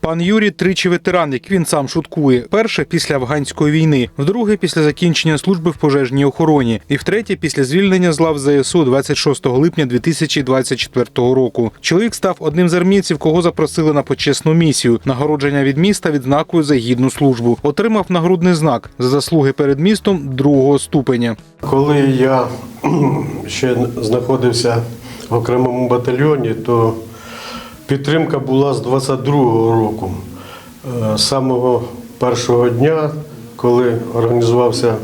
Пан Юрій тричі ветеран, як він сам шуткує. Перше після афганської війни, вдруге після закінчення служби в пожежній охороні, і втретє після звільнення з лав ЗСУ 26 липня 2024 року. Чоловік став одним з армійців, кого запросили на почесну місію. Нагородження від міста відзнакою за гідну службу. Отримав нагрудний знак за заслуги перед містом другого ступеня. Коли я ще знаходився в окремому батальйоні, то підтримка була з 22-го року. Е, З самого першого дня, коли організувався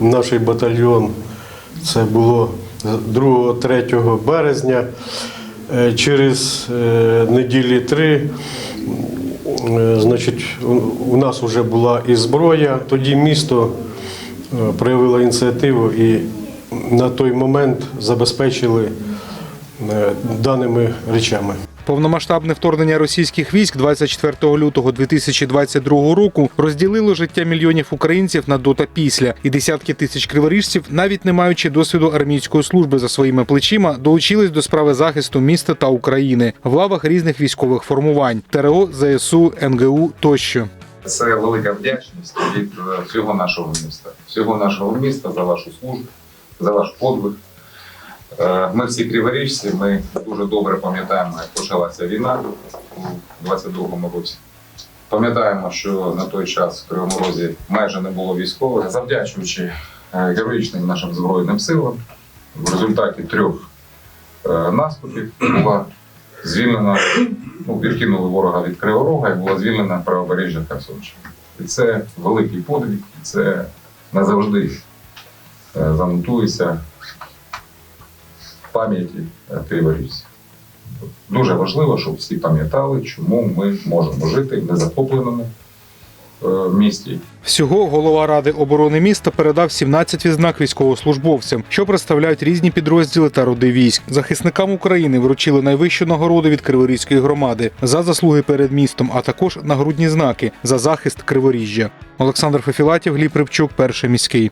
наш батальйон, це було 2-3 березня, е, через е, неділі три Е, Значить, у- нас вже була і зброя. Тоді місто е, проявило ініціативу і на той момент забезпечили е, даними речами. Повномасштабне вторгнення російських військ 24 лютого 2022 року розділило життя мільйонів українців на до та після, і десятки тисяч криворіжців, навіть не маючи досвіду армійської служби за своїми плечима, долучились до справи захисту міста та України в лавах різних військових формувань ТРО, ЗСУ, НГУ тощо. Це велика вдячність від е, всього нашого міста, всього нашого міста за вашу службу, за ваш подвиг. Е, Ми всі криворіжці, ми дуже добре пам'ятаємо, як почалася війна у 22-му році. Пам'ятаємо, що на той час в Кривому Розі майже не було військових. Завдячуючи е, героїчним нашим Збройним силам, в результаті трьох е, наступів була звільнена, ну, відкинули ворога від Кривого Рога і була звільнена правобережжя Херсонщини. І це великий подвиг, і це назавжди занотується пам'яті е. Дуже важливо, щоб всі пам'ятали, чому ми можемо жити в незахопленому е, місті, Всього голова ради оборони міста передав 17 відзнак військовослужбовцям, що представляють різні підрозділи та роди військ. Захисникам України вручили найвищу нагороду від Криворізької громади за заслуги перед містом, а також нагрудні знаки за захист Криворіжжя. Олександр Фефілатів, Гліб Рибчук, перший міський.